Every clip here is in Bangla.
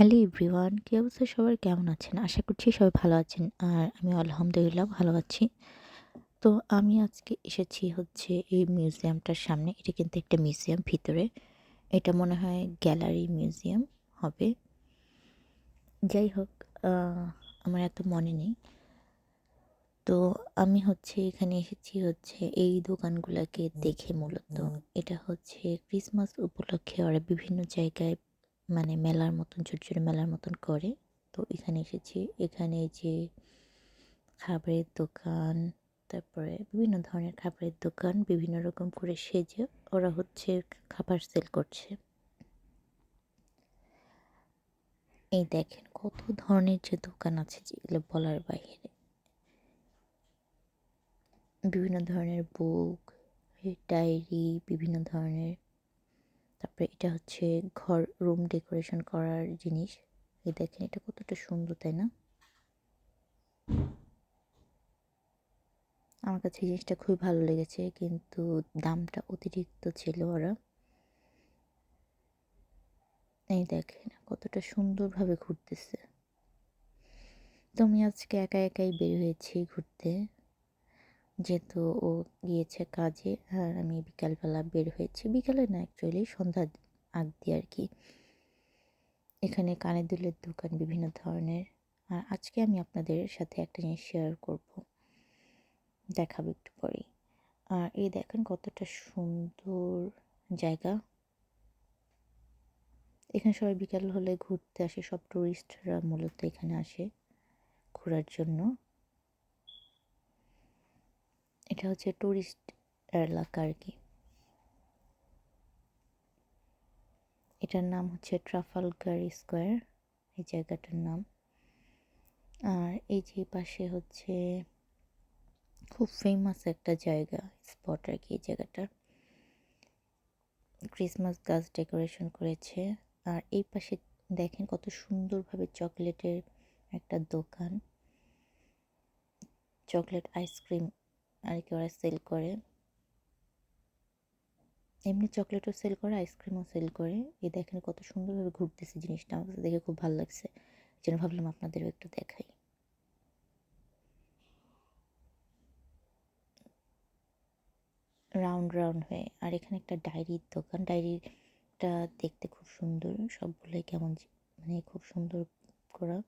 হ্যালো এভরিওয়ান কী অবস্থা? সবার কেমন আছেন? আশা করছি সবাই ভালো আছেন। আর আমি আলহামদুলিল্লাহ ভালো আছি। তো আমি আজকে এসেছি হচ্ছে এই মিউজিয়ামটার সামনে। এটা কিন্তু একটা মিউজিয়াম ভিতরে। এটা মনে হয় গ্যালারি মিউজিয়াম হবে। যাই হোক আমার এত মনে নেই। তো আমি হচ্ছে এখানে এসেছি হচ্ছে এই দোকানগুলোকে দেখে মূলত। এটা হচ্ছে ক্রিসমাস উপলক্ষে ওরা বিভিন্ন জায়গায় মানে মেলার মতন ছোটো ছোটো মেলার মতন করে। তো এখানে এসেছি। এখানে যে খাবারের দোকান, তারপরে বিভিন্ন ধরনের খাবারের দোকান, বিভিন্ন রকম করে সেজে ওরা হচ্ছে খাবার সেল করছে। এই দেখেন কত ধরনের যে দোকান আছে যেগুলো বলার বাইরে। বিভিন্ন ধরনের বুক, ডায়েরি, বিভিন্ন ধরনের তারপরে এটা হচ্ছে ঘর রুম ডেকোরেশন করার জিনিস। এই দেখেন এটা কতটা সুন্দর, তাই না? আমার কাছে জিনিসটা খুবই ভালো লেগেছে, কিন্তু দামটা অতিরিক্ত ছিল ওরা। এই দেখেন কতটা সুন্দরভাবে ঘুরতেছে। তো আমি আজকে একা একাই বের হয়েছি ঘুরতে। যেহেতু ও গিয়েছে কাজে, আর আমি বিকালবেলা বের হয়েছি। বিকালে না অ্যাকচুয়ালি সন্ধ্যা আগ দিয়ে আর কি। এখানে কানের দুলের দোকান বিভিন্ন ধরনের। আর আজকে আমি আপনাদের সাথে একটা জিনিস শেয়ার করব। দেখাবো একটু পরেই। আর এই দেখেন কতটা সুন্দর জায়গা। এখানে সবাই বিকাল হলে ঘুরতে আসে, সব টুরিস্টরা মূলত এখানে আসে ঘোরার জন্য। এটা হচ্ছে টুরিস্ট এলাকা আর কি। এটার নাম হচ্ছে ট্রাফালগার স্কোয়ার এই জায়গাটার নাম। আর এই যে পাশে হচ্ছে খুব ফেমাস একটা জায়গা স্পট আর কি এই জায়গাটা। ক্রিসমাস গাছ ডেকোরেশন করেছে। আর এই পাশে দেখেন কত সুন্দরভাবে চকলেটের একটা দোকান। চকলেট আইসক্রিম আর কি ওরা সেল করে। এমনি চকলেটও সেল করে আইসক্রিমও সেল করে। এই দেখেন কত সুন্দরভাবে ঘুরতেছে জিনিসটা, আমার কাছে দেখে খুব ভালো লাগছে। জন্য ভাবলাম আপনাদেরও একটু দেখাই। রাউন্ড রাউন্ড হয়ে, আর এখানে একটা ডায়েরির দোকান। ডায়েরিটা দেখতে খুব সুন্দর, সবগুলোই কেমন মানে খুব সুন্দর করা।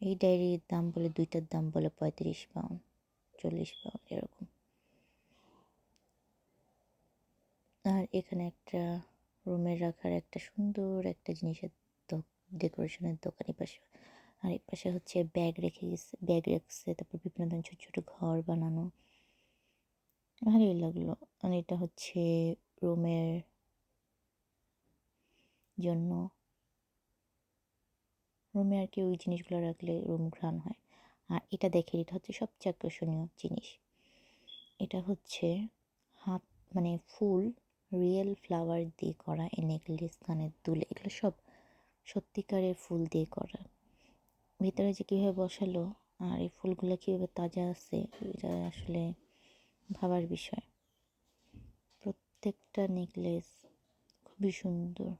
এই ডায়েরির দাম বলে, দুইটার দাম বলে পঁয়ত্রিশ পাউন্ড চল্লিশ পাউন্ড এরকম। আর এখানে একটা রুমে রাখার একটা সুন্দর একটা জিনিসের ডেকোরেশনের দোকান পাশে আর এই পাশে হচ্ছে ব্যাগ রেখে গেছে, ব্যাগ রেখেছে, তারপর বিভিন্ন ধরনের ছোটো ছোটো ঘর বানানো। ভালোই লাগল। আর এটা হচ্ছে রুমের জন্য। রুমে আর কি ওই জিনিসগুলো রাখলে রুম ঘ্রাণ হয়। আর এটা দেখে এটা হচ্ছে সবচেয়ে আকর্ষণীয় জিনিস। এটা হচ্ছে হাত মানে ফুল রিয়েল ফ্লাওয়ার দিয়ে করা এই নেকলেস কানের দুল। এগুলো সব সত্যিকারের ফুল দিয়ে করা। ভিতরে যে কীভাবে বসালো আর এই ফুলগুলো কীভাবে তাজা আছে, এটা আসলে ভাবার বিষয়। প্রত্যেকটা নেকলেস খুবই সুন্দর।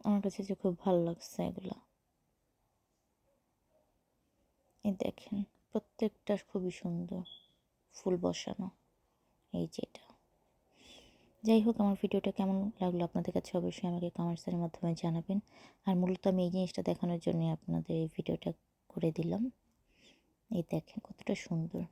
আমার কাছে যে খুব ভালো লাগছে এগুলো। এই দেখেন, প্রত্যেকটা খুবই সুন্দর ফুল বসানো, এই যে এটা। যাই হোক, আমার ভিডিওটা কেমন লাগল আপনাদের কাছে অবশ্যই আমাকে কমেন্টসের মাধ্যমে জানাবেন। আর মূলত আমি এই জিনিসটা দেখানোর জন্য আপনাদের এই ভিডিওটা করে দিলাম। এই দেখেন কতটা সুন্দর।